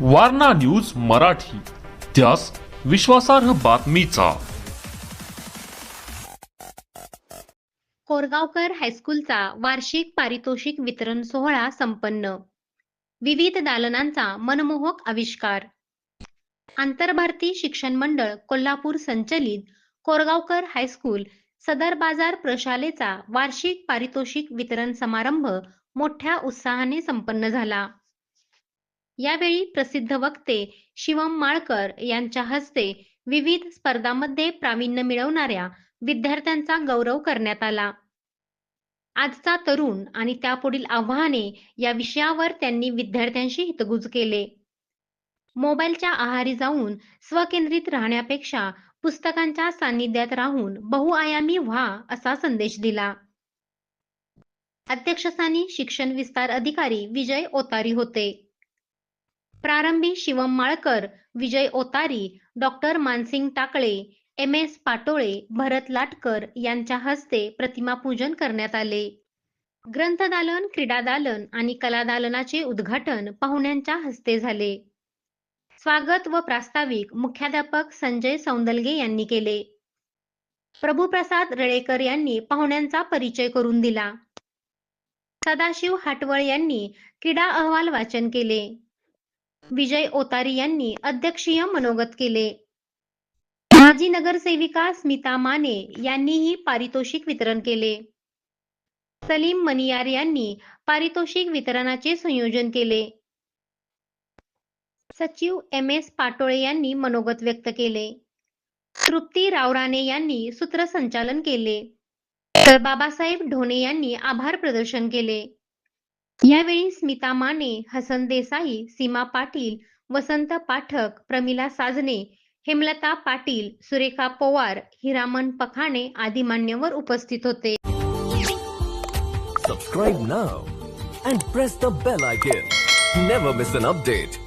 Warna news Marathi. त्यास विश्वासार्ह बातमीचा. कोरगावकर हायस्कूलचा वार्षिक पारितोषिक वितरण सोहळा संपन्न. विविध दालनांचा मनमोहक आविष्कार. आंतरभारती शिक्षण मंडळ कोल्हापूर संचलित कोरगावकर हायस्कूल सदर बाजार प्रशालेचा वार्षिक पारितोषिक वितरण समारंभ मोठ्या उत्साहाने संपन्न झाला. यावेळी प्रसिद्ध वक्ते शिवम माळकर यांच्या हस्ते विविध स्पर्धांमध्ये प्रावीण्य मिळवणाऱ्या विद्यार्थ्यांचा गौरव करण्यात आला. आजचा तरुण आणि त्यापुढील आव्हाने या विषयावर त्यांनी विद्यार्थ्यांशी हितगुज केले. मोबाईलच्या आहारी जाऊन स्वकेंद्रित राहण्यापेक्षा पुस्तकांच्या सान्निध्यात राहून बहुआयामी व्हा असा संदेश दिला. अध्यक्षस्थानी शिक्षण विस्तार अधिकारी विजय ओतारी होते. प्रारंभी Shivam Malkar Vijay Otari doctor Mansing Takale M S Patole Bharat Latkar यांच्या हस्ते प्रतिमापूजन करण्यात आले. ग्रंथदालन क्रीडादालन आणि कलादालनाचे उद्घाटन पाहुण्यांच्या हस्ते झाले. स्वागत व प्रास्ताविक मुख्याध्यापक संजय सौंदलगे यांनी केले. प्रभुप्रसाद रळेकर यांनी पाहुण्यांचा परिचय करून दिला. सदाशिव हाटवळ यांनी क्रीडा अहवाल वाचन केले. विजय ओतारी यांनी अध्यक्षीय मनोगत केले. माजी नगरसेविका स्मिता माने यांनीही पारितोषिक वितरण केले. सलीम मनियार यांनी पारितोषिक वितरणाचे संयोजन केले. सचिव एम एस पाटोळे यांनी मनोगत व्यक्त केले. तृप्ती रावराणे यांनी सूत्रसंचालन केले. तर बाबासाहेब ढोणे यांनी आभार प्रदर्शन केले. यावेळी स्मिता माने हसन देसाई सीमा पाटील वसंत पाठक प्रमिला साजने हेमलता पाटील सुरेखा पवार हिरामन पखाणे आदी मान्यवर उपस्थित होते. Subscribe now and press the bell icon never miss an update